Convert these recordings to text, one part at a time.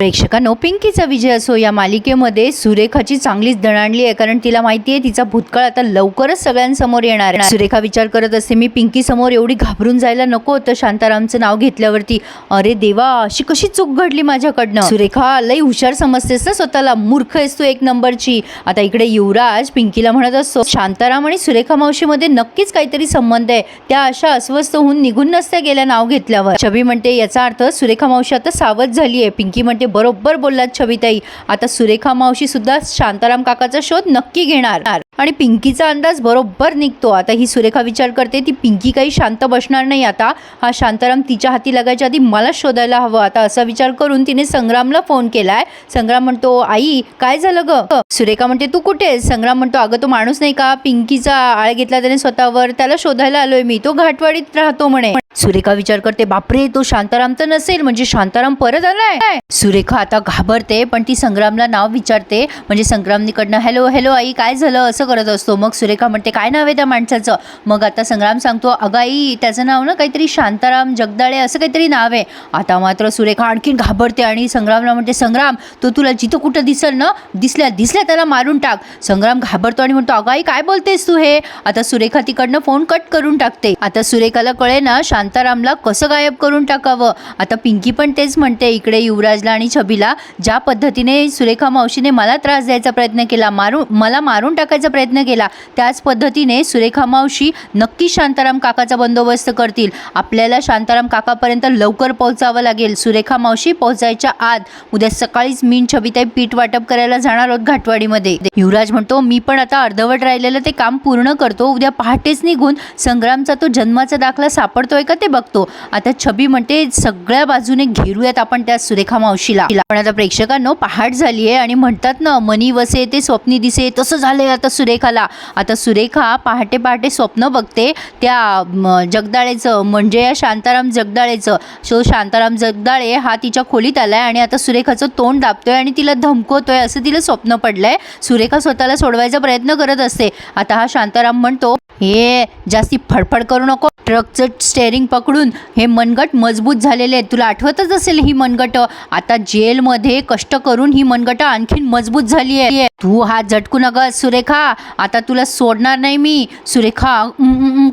प्रेक्षकांनो पिंकीचा विजय असो या मालिकेमध्ये सुरेखाची चांगलीच दणाणली आहे कारण तिला माहिती आहे तिचा भूतकाळ आता लवकरच सगळ्यांसमोर येणार आहे. सुरेखा विचार करत असते मी पिंकी समोर एवढी घाबरून जायला नको. होतं शांतारामचं नाव घेतल्यावरती अरे देवा अशी कशी चूक घडली माझ्याकडनं? सुरेखा लई हुशार समजतेस ना स्वतःला मूर्ख आहेस तू एक नंबरची. आता इकडे युवराज पिंकीला म्हणत असतो शांताराम आणि सुरेखा मावशीमध्ये नक्कीच काहीतरी संबंध आहे. त्या अशा अस्वस्थ होऊन निघून नसत्या गेल्या नाव घेतल्यावर. छबी म्हणते याचा अर्थ सुरेखा मावशी आता सावध झाली आहे. पिंकी म्हणते बरोबर बोललात छविताई. आता सुरेखा मावशी सुद्धा शांताराम काकाचा शोध नक्की घेणार. आणि पिंकीचा अंदाज बरोबर निघतो. आता ही सुरेखा विचार करते ती पिंकी काही शांत बसणार नाही आता. हा शांताराम तिच्या हाती लागायच्या आधी मला शोधायला हवं. आता असा विचार करून तिने संग्रामला फोन केलाय. संग्राम म्हणतो आई काय झालं ग? सुरेखा म्हणते तू कुठे संग्राम म्हणतो अगं तो माणूस नाही का? पिंकीचा आळ घेतला त्याने स्वतःवर. त्याला शोधायला आलोय मी. तो घाटवाडीत राहतो म्हणे. सुरेखा विचार करते बापरे तो शांताराम तर नसेल. म्हणजे शांताराम परत आलाय? सुरेखा आता घाबरते पण ती संग्रामला नाव विचारते. म्हणजे संग्रामनीकडनं हॅलो हॅलो आई काय झालं? असं करत असतो. मग सुरेखा म्हणते काय नाव आहे त्या माणसाचं? मग आता संग्राम सांगतो अगं आई त्याचं नाव ना काहीतरी शांताराम जगदाळे असं काहीतरी नाव आहे. आता मात्र सुरेखा आणखीन घाबरते आणि संग्रामला म्हणते संग्राम तो तुला जिथं कुठं दिसेल ना दिसल्या दिसल्या त्याला मारून टाक. संग्राम घाबरतो आणि म्हणतो अगाई काय बोलतेस तू हे? आता सुरेखा तिकडनं फोन कट करून टाकते. आता सुरेखाला कळे ना शांतारामला कसं गायब करून टाकावं. आता पिंकी पण तेच म्हणते इकडे युवराजला आणि छबीला ज्या पद्धतीने सुरेखा मावशीने मला त्रास द्यायचा प्रयत्न केला मारून मला मारून टाकायचा प्रयत्न केला. त्याच पद्धतीने सुरेखा मावशी नक्की शांताराम काकाचा बंदोबस्त करतील. आपल्याला शांताराम काकापर्यंत लवकर पोहोचावं लागेल. सुरेखा मावशी पोहोचायच्या आत उद्या सकाळीच मीन छबिताई पीठ वाटप करायला जाणार आहोत घाटवाडीमध्ये. युवराज म्हणतो मी पण आता अर्धवट राहिलेलं ते काम पूर्ण करतो. उद्या पहाटेच निघून संग्रामचा तो जन्माचा दाखला सापडतोय का ते बघतो. आता छबी म्हणते सगळ्या बाजूने घेरूयात आपण त्या सुरेखा मावशीला. पण आता प्रेक्षकांनो पहाट झाली आहे आणि म्हणतात ना मनी वसे ते स्वप्नी दिसे तसं झालंय आता सुरेखाला. आता सुरेखा पहाटे पहाटे स्वप्न बघते त्या जगदाळेचं म्हणजे या शांताराम जगदाळेचं. सो शांताराम जगदाळे हा तिच्या खोलीत आलाय आणि आता सुरेखाचं तोंड दाबतोय आणि तिला धमकवतोय असं तिला स्वप्न पडलंय. सुरेखा स्वतःला सोडवायचा प्रयत्न करत असते. आता हा शांताराम म्हणतो हे जास्ती फडफड करू नको. ट्रकचं स्टेअरिंग पकडून हे मनगट मजबूत झालेले आहेत. तुला आठवतच असेल ही मनगट? आता जेलमध्ये कष्ट करून ही मनगट आणखीन मजबूत झाली आहे तू हात झटकू नका सुरेखा. आता तुला सोडणार नाही मी. सुरेखा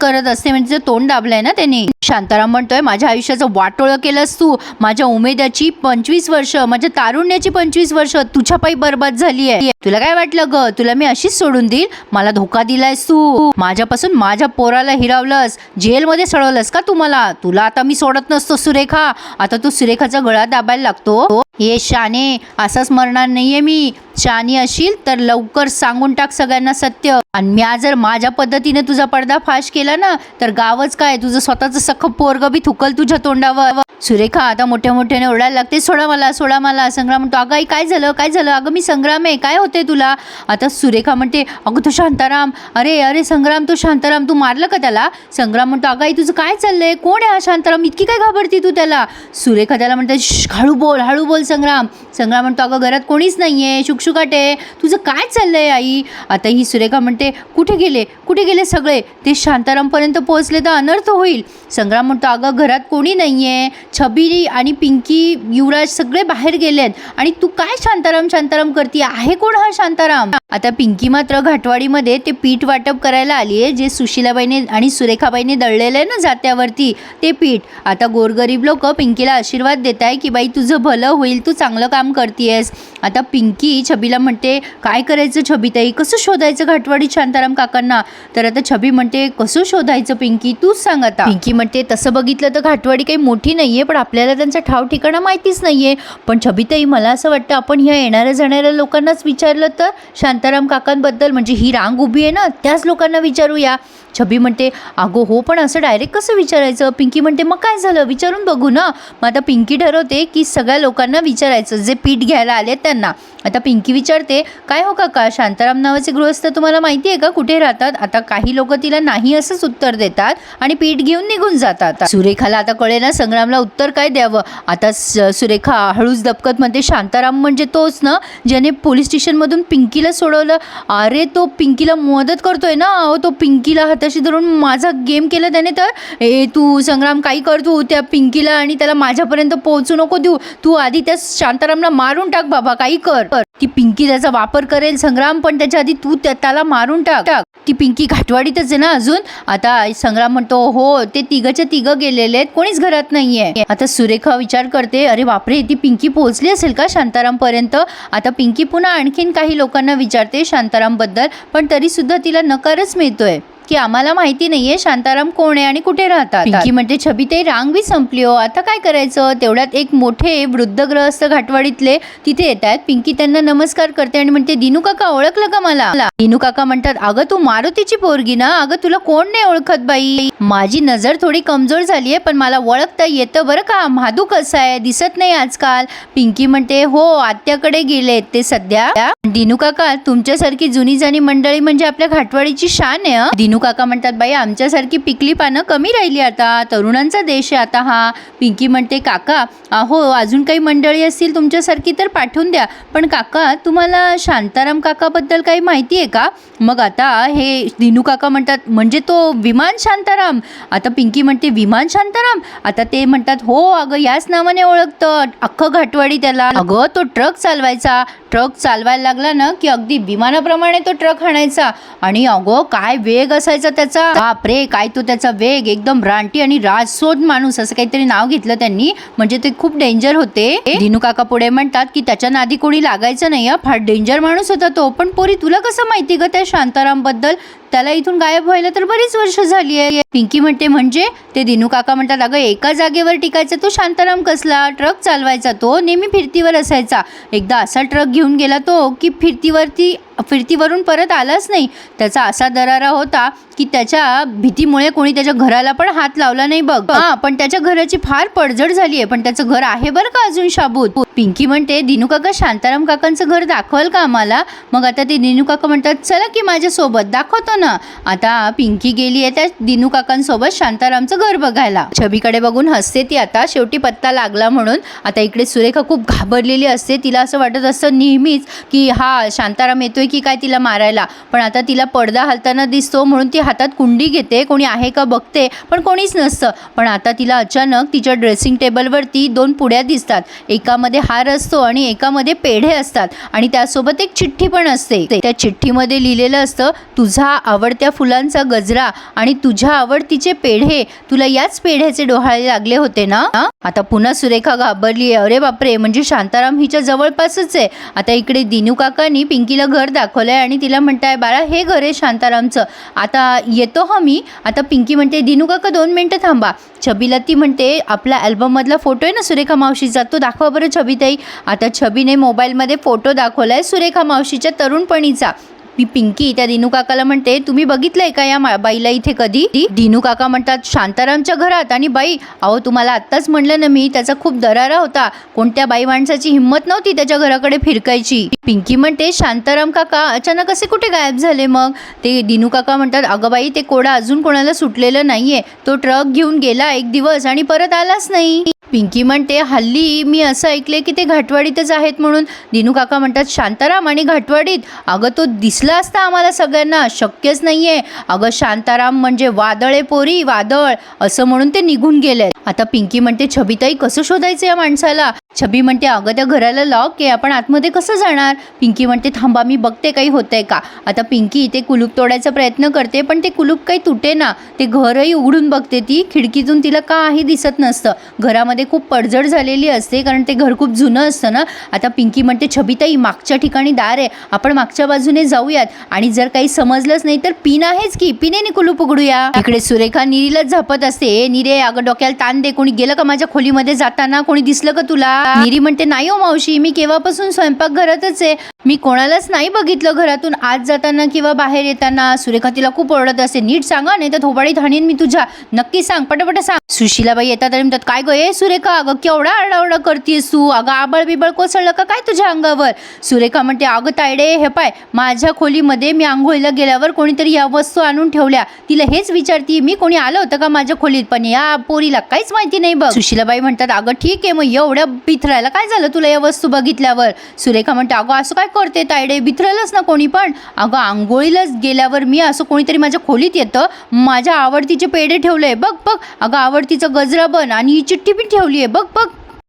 करत असते. म्हणजे तोंड दाबलंय ना त्यांनी. शांताराम म्हणतोय माझ्या आयुष्याचं वाटोळं केलंस तू. माझ्या उमेदाची पंचवीस वर्ष माझ्या तारुण्याची पंचवीस वर्ष तुझ्या पायी बरबाद झाली आहे. तुला काय वाटलं ग? तुला मी अशीच सोडून देईल? मला धोका दिलायस तू. माझ्यापासून माझ्या पोराला हिरावलंस. जेलमध्ये सडवलंस का तुम्हाला? तुला आता मी सोडत नसतो सुरेखा. आता तू सुरेखाचा गळा दाबायला लागतो. ये शाने असंच मरणार नाहीये मी. शानी अशील तर लवकर सांगून टाक सगळ्यांना सत्य. आणि मी जर माझ्या पद्धतीने तुझा पडदा फाश केला ना तर गावच काय? तुझं स्वतःचं सख पोरग बी थुकल तुझ्या तोंडावर. सुरेखा आता मोठ्या मोठ्याने ओरडायला लागते सोडा मला सोडा मला संग्राम म्हणतो अगं आई काय झालं? काय झालं? अगं मी संग्राम आहे काय होते तुला? आता सुरेखा म्हणते अगं तू शांताराम. अरे अरे संग्राम तू शांताराम तू मारलं का त्याला? संग्राम म्हणतो अगाई तुझं काय चाललंय? कोण आहे हा शांताराम? इतकी काय घाबरती तू त्याला? सुरेखा त्याला म्हणते हळू बोल हळू बोल संग्राम. संग्राम म्हणतो अगं घरात कोणीच नाही आहे शुकशुकाट आहे. तुझं काय चाललंय आई? आता ही सुरेखा म्हणते कुठे गेले? कुठे गेले सगळे? ते शांतारामपर्यंत पोहोचले तर अनर्थ होईल. संग्राम म्हणतो अगं घरात कोणी नाही आहे छबी आणि पिंकी युवराज सगळे बाहेर गेलेत. आणि तू काय शांताराम शांताराम करते? आहे कोण हा शांताराम? आता पिंकी मात्र घाटवाडीमध्ये ते पीठ वाटप करायला आली आहे जे सुशिलाबाईने आणि सुरेखाबाईने दळ दळलेलं आहे ना जात्यावरती ते पीठ. आता गोरगरीब लोक पिंकीला आशीर्वाद देत आहे की बाई तुझं भलं होईल तू चांगलं काम करतेयस. आता पिंकी छबीला म्हणते काय करायचं छबीताई? कसं शोधायचं घाटवाडी शांताराम काकांना? तर आता छबी म्हणते कसं शोधायचं पिंकी? तूच सांग आता. पिंकी म्हणते तसं बघितलं तर घाटवाडी काही मोठी नाहीये पण आपल्याला त्यांचा ठाव ठिकाणा माहितीच नाहीये. पण छबीताई मला असं वाटतं आपण ह्या येणाऱ्या जाणाऱ्या लोकांनाच विचारलं तर शांताराम काकांबद्दल म्हणजे ही रांग उभी आहे ना त्याच लोकांना विचारूया. छबी म्हणते अगो हो पण असं डायरेक्ट कसं विचारायचं? पिंकी म्हणते मग काय झालं? विचारून बघू ना. मग आता पिंकी ठरवते की सगळ्या लोकांना विचारायचं जे पीठ घ्यायला आले त्यांना. आता पिंकी विचारते काय हो काका? शांताराम नावाचे गृहस्थ तुम्हाला माहिती आहे का? कुठे राहतात? आता काही लोक तिला नाही असंच उत्तर देतात आणि पीठ घेऊन निघून जातात. सुरेखाला आता कळे ना संग्रामला उत्तर काय द्यावं. आता स- सुरेखा हळूच दपकत म्हणते शांताराम म्हणजे तोच ना ज्याने पोलीस स्टेशनमधून पिंकीला सोडवलं? अरे तो पिंकीला मदत करतोय ना. अहो तो पिंकीला हाताशी धरून माझा गेम केला त्याने तर ए तू संग्राम काही कर तू त्या पिंकीला आणि त्याला माझ्यापर्यंत पोहोचू नको देऊ. तू आधी त्या शांतारामला मारून टाक बाबा काही कर. ती पिंकी त्याचा वापर करेल संग्राम पण त्याच्या आधी तू त्याला मारून टाक. टाक. ती पिंकी घाटवाडीतच आहे ना अजून? आता संग्राम म्हणतो हो ते तिघंच्या तिघं गेलेले आहेत कोणीच घरात नाहीये. आता सुरेखा विचार करते अरे बापरे ती पिंकी पोहोचली असेल का शांताराम पर्यंत आता पिंकी पुन्हा आणखीन काही लोकांना विचारते शांतारामबद्दल पण तरी सुद्धा तिला नकारच मिळतोय. की आम्हाला माहिती नाहीये शांताराम कोण आहे आणि कुठे राहतात. पिंकी म्हणते छबी ते रांग बी संपली हो. आता काय करायचं? तेवढ्यात एक मोठे वृद्ध ग्रहस्थ घाटवाडीतले तिथे येत आहेत. पिंकी त्यांना नमस्कार करते आणि म्हणते दिनू काका ओळखलं का मला? दिनू काका म्हणतात अगं तू मारुतीची पोरगी ना? अगं तुला कोण नाही ओळखत बाई? माझी नजर थोडी कमजोर झाली आहे पण मला ओळखता येतं बरं का? म्हादू कसं आहे? दिसत नाही आजकाल. पिंकी म्हणते हो आत्याकडे गेलेत ते सध्या. दिनू काका तुमच्यासारखी जुनी जाणी मंडळी म्हणजे आपल्या घाटवाडीची शान आहे हं. दिनू काका म्हणतात बाई आमच्यासारखी पिकली पानं कमी राहिली आता. तरुणांचा देश आहे आता हा. पिंकी म्हणते काका अहो अजून काही मंडळी असतील तुमच्यासारखी तर पाठवून द्या. पण काका तुम्हाला शांताराम काकाबद्दल काही माहिती आहे का? मग आता हे दिनू काका म्हणतात म्हणजे तो विमान शांताराम. आता पिंकी म्हणते विमान शांताराम? आता ते म्हणतात हो अगं याच नावाने ओळखतं. अख्खं घाटवाडी त्याला. अगं तो ट्रक चालवायचा. ट्रक चालवायला लागला ना की अगदी विमानाप्रमाणे तो ट्रक हाणायचा आणि अगं काय वेग असायचा त्याचा. बापरे काय तो त्याचा वेग एकदम रानटी आणि राजसोद माणूस असं काहीतरी नाव घेतलं त्यांनी. म्हणजे ते खूप डेंजर होते. दिनू काका पुढे म्हणतात की त्याच्या नादी कोणी लागायचं नाही फार डेंजर माणूस होता तो. पण पोरी तुला कसं माहिती ग त्या शांतारामबद्दल त्याला इथून गायब व्हायला तर बरीच वर्ष झाली आहे. पिंकी म्हणते म्हणजे? ते दिनू काका म्हणतात अगं एका जागेवर टिकायचा तो शांताराम कसला? ट्रक चालवायचा तो नेहमी फिरतीवर असायचा. एकदा असा ट्रक घेऊन गेला तो की फिरतीवरती फिरतीवरून परत आलाच नाही. त्याचा असा दरारा होता की त्याच्या भीतीमुळे कोणी त्याच्या घराला पण हात लावला नाही बघ. हा पण त्याच्या घराची फार पडझड झाली आहे. पण त्याचं घर आहे बरं का अजून शाबूत? पिंकी म्हणते दिनू काका शांताराम काकांचं घर दाखवाल का आम्हाला? मग आता ते दिनू काका म्हणतात चला की माझ्यासोबत दाखवतो ना. आता पिंकी गेली आहे त्या दिनू काकांसोबत शांतारामचं घर बघायला. छबीकडे बघून हसते ती आता. शेवटी पत्ता लागला म्हणून. आता इकडे सुरेखा खूप घाबरलेली असते. तिला असं वाटत असतं नेहमीच की हा शांताराम येतोय की काय तिला मारायला. पण आता तिला पडदा हलताना दिसतो म्हणून ती हातात कुंडी घेते. कोणी आहे का बघते पण कोणीच नसतं. पण आता तिला अचानक तिच्या ड्रेसिंग टेबलवरती दोन पुड्या दिसतात. एकामध्ये हार असतो आणि एकामध्ये पेढे असतात. आणि त्यासोबत एक चिठ्ठी पण असते. त्या चिठ्ठीमध्ये लिहिलेलं असतं तुझा आवडत्या फुलांचा गजरा आणि तुझ्या आवडतीचे पेढे तुला याच पेढ्याचे डोहाळे लागले होते ना? आता पुन्हा सुरेखा घाबरली आहे अरे बापरे म्हणजे शांताराम हिच्या जवळपासच आहे. आता इकडे दिनू काकांनी पिंकीला घर दाखवलंय आणि तिला म्हणताय बाळा हे घर आहे शांतारामचं. आता येतो हा मी. आता पिंकी म्हणते दिनू काका दोन मिनटं थांबा. छबीला ती म्हणते आपला अल्बममधला फोटो आहे ना सुरेखा मावशीचा? तो दाखवा बरं छबीताई. आता छबीने मोबाईलमध्ये फोटो दाखवला आहे सुरेखा मावशीच्या तरुणपणीचा. मी पिंकी त्या दिनू काकाला म्हणते तुम्ही बघितलंय का या बाईला इथे कधी? ती दिनू काका म्हणतात शांतारामच्या घरात. आणि बाई अहो तुम्हाला आत्ताच म्हणलं ना मी त्याचा खूप दरारा होता. कोणत्या बाई माणसाची हिंमत नव्हती त्याच्या घराकडे फिरकायची. पिंकी म्हणते शांताराम काका अचानक असे कुठे गायब झाले मग? ते दिनू काका म्हणतात अगं बाई ते कोडा अजून कोणाला सुटलेलं नाहीये. तो ट्रक घेऊन गेला एक दिवस आणि परत आलाच नाही. पिंकी म्हणते हल्ली मी असं ऐकले की ते घाटवाडीतच आहेत म्हणून दिनू काका म्हणतात शांताराम आणि घाटवाडीत? अगं तो दिसला असता आम्हाला सगळ्यांना. शक्यच नाहीये. अगं शांताराम म्हणजे वादळे पोरी वादळ. असं म्हणून ते निघून गेले आता पिंकी म्हणते छबीताई कसं शोधायचं या माणसाला? छबी म्हणते अगं त्या घराला लॉक आहे. आपण आतमध्ये कसं जाणार? पिंकी म्हणते थांबा मी बघते काही होतंय का? आता पिंकी ते कुलूप तोडायचा प्रयत्न करते पण ते कुलूप काही तुटे ना. ते घरही उघडून बघते ती. खिडकीतून तिला काही दिसत नसतं. घरामध्ये खूप पडझड झालेली असते कारण ते घर खूप जुनं असतं ना. आता पिंकी म्हणते छबीताई मागच्या ठिकाणी दार आहे. आपण मागच्या बाजूने जाऊयात. आणि जर काही समजलंच नाही तर पिन आहेच की. पिनेने कुलूप उघडूया. इकडे सुरेखा निरीलाच झापत असते "ए, निरे अगं डोक्याला ताण दे. कोणी गेलं का माझ्या खोलीमध्ये जाताना? कोणी दिसलं का तुला? निरी म्हणते नाही हो मावशी मी केव्हापासून स्वयंपाक घरातच आहे. मी कोणालाच नाही बघितलं घरातून. आज जाताना किंवा बाहेर येताना सुरेखा तिला खूप ओरडत असते. नीट सांगा नाही तर थोबाडी धाणीन मी तुझ्या. नक्की सांग पटापट सांग. सुशीलाबाई येतात आणि म्हणतात काय गं ए सुरेखा अगं केवढा आरडाओरडा करतेस तू? अगं आबळ बिबळ कोसळलं का? काय तुझ्या अंगावर? सुरेखा म्हणते अगं तायडे हे पाय माझ्या खोलीमध्ये मी आंघोळीला गेल्यावर कोणीतरी या वस्तू आणून ठेवल्या. तिला हेच विचारती मी कोणी आलं होतं का माझ्या खोलीत? पण या पोरीला काहीच माहिती नाही बघ. सुशीलाबाई म्हणतात अगं ठीक आहे मग एवढ्या बिथरायला? काय झालं तुला या वस्तू बघितल्यावर? सुरेखा म्हणते अगं असं काय करते तायडे बिथरलंच ना कोणी पण. अगं आंघोळीलाच गेल्यावर मी असं कोणीतरी माझ्या खोलीत येतं? माझ्या आवडतीचे पेढे ठेवले बघ बघ. अगं आवडतीचं गजरा बन आणि ही चिठ्ठी पण ठेवली आहे. बघ बघ.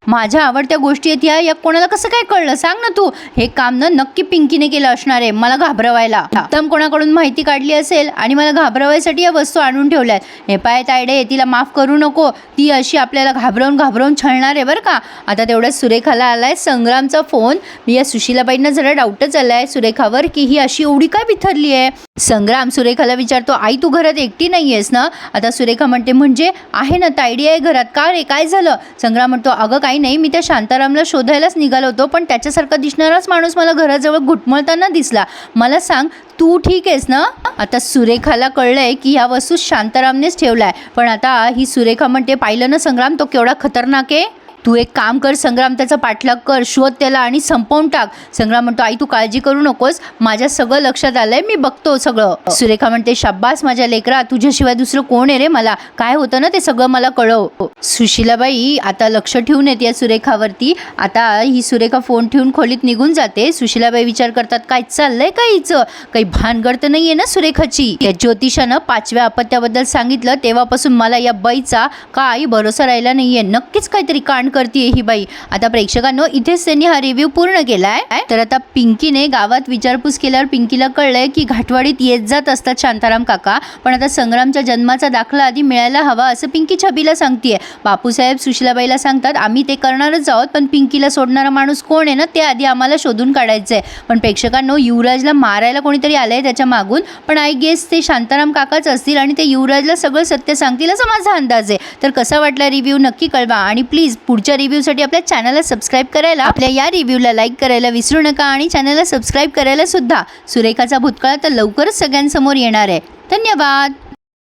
माझ्या आवडत्या गोष्टी आहेत या या कोणाला कसं काय कळलं? सांग ना तू. हे काम ना नक्की पिंकीने केलं असणार आहे मला घाबरवायला. उत्तम कोणाकडून माहिती काढली असेल आणि मला घाबरवायसाठी या वस्तू आणून ठेवल्यात. हे पाय तायडे तिला माफ करू नको. ती अशी आपल्याला घाबरवून घाबरवून छळणार आहे बरं का? आता तेवढ्या सुरेखाला आलाय संग्रामचा फोन. मी या सुशीलाबाईंना जरा डाऊटच आलाय सुरेखावर की ही अशी एवढी काय बिथरली आहे? संग्राम सुरेखाला विचारतो आई तू घरात एकटी नाही आहेस ना? आता सुरेखा म्हणते म्हणजे आहे ना तायडी आहे घरात. का रे? काय झालं? संग्राम म्हणतो अगं काही नाही. मी त्या शांतारामला शोधायलाच निघालो होतो पण त्याच्यासारखा दिसणाराच माणूस मला घराजवळ घुटमळताना दिसला. मला सांग तू ठीक आहेस ना? आता सुरेखाला कळलंय की ह्या वस्तू शांतारामनेच ठेवलाय पण आता ही सुरेखा म्हणते पाहिलं ना संग्राम तो केवढा खतरनाक आहे. तू एक काम कर संग्राम त्याचा पाठलाग कर शोध त्याला आणि संपवून टाक. संग्राम म्हणतो आई तू काळजी करू नकोस. माझ्या सगळं लक्षात आलंय मी बघतो सगळं. सुरेखा म्हणते शाब्बास माझ्या लेकरा तुझ्याशिवाय दुसरं कोण आहे रे मला? काय होतं ना ते सगळं मला कळव. सुशीलाबाई आता लक्ष ठेवून येते या सुरेखावरती. आता ही सुरेखा फोन ठेवून खोलीत निघून जाते. सुशीलाबाई विचार करतात काय चाललंय का हिचं? काही भानगड तर नाहीये ना सुरेखाची? या ज्योतिषानं पाचव्या अपत्याबद्दल सांगितलं तेव्हापासून मला या बाईचा काही भरोसा राहिला नाहीये. नक्कीच काहीतरी कांड करते ही बाई. आता प्रेक्षकांनो इथेच त्यांनी हा रिव्ह्यू पूर्ण केलाय. तर आता पिंकीने गावात विचारपूस केल्यावर पिंकीला कळलंय की घाटवाडीत येत जात असतात शांताराम काका. पण आता संग्रामच्या जन्माचा दाखला आधी मिळायला हवा असं पिंकी छबीला सांगतेय. बापूसाहेब सुशीलाबाईला सांगतात आम्ही ते करणारच आहोत पण पिंकीला सोडणारा माणूस कोण आहे ना ते आधी आम्हाला शोधून काढायचं आहे पण प्रेक्षकांनो युवराजला मारायला कोणीतरी आलंय त्याच्या मागून पण आय गेस ते शांताराम काकाच असतील आणि ते युवराजला सगळं सत्य सांगतील असा माझा अंदाज आहे. तर कसा वाटला रिव्ह्यू नक्की कळवा. आणि प्लीज पुढच्या रिव्ह्यूसाठी आपल्या चॅनलला सबस्क्राईब करायला आपल्या या रिव्ह्यूला लाईक करायला विसरू नका आणि चॅनलला सबस्क्राईब करायला सुद्धा. सुरेखाचा भूतकाळ तर लवकरच सगळ्यांसमोर येणार आहे. धन्यवाद!